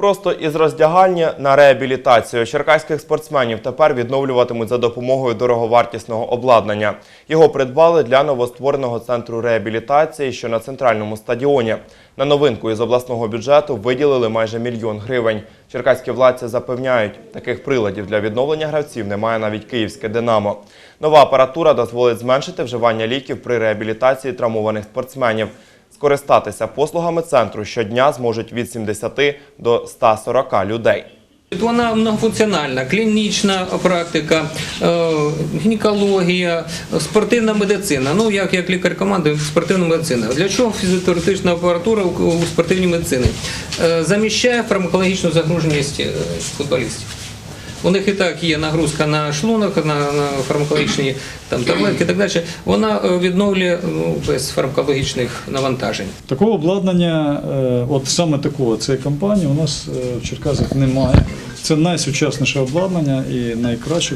Просто із роздягальні на реабілітацію черкаських спортсменів тепер відновлюватимуть за допомогою дороговартісного обладнання. Його придбали для новоствореного центру реабілітації, що на центральному стадіоні. На новинку із обласного бюджету виділили майже мільйон гривень. Черкаські владці запевняють, таких приладів для відновлення гравців немає навіть київське «Динамо». Нова апаратура дозволить зменшити вживання ліків при реабілітації травмованих спортсменів. Скористатися послугами центру щодня зможуть від 70 до 140 людей. Вона многофункціональна, клінічна практика, е, гінекологія, спортивна медицина. Ну, як, як лікар команди, спортивна медицина. Для чого фізіотерапевтична апаратура у, спортивній медицині? Е, Заміщає фармакологічну загруженість е, футболістів. У них і так є нагрузка на шлунок, на, на фармакологічні там, таблетки і так далі. Вона е, відновлює ну, без фармакологічних навантажень. Такого обладнання, е, от саме такого цієї компанії у нас е, в Черкасах немає. Це найсучасніше обладнання і найкраще.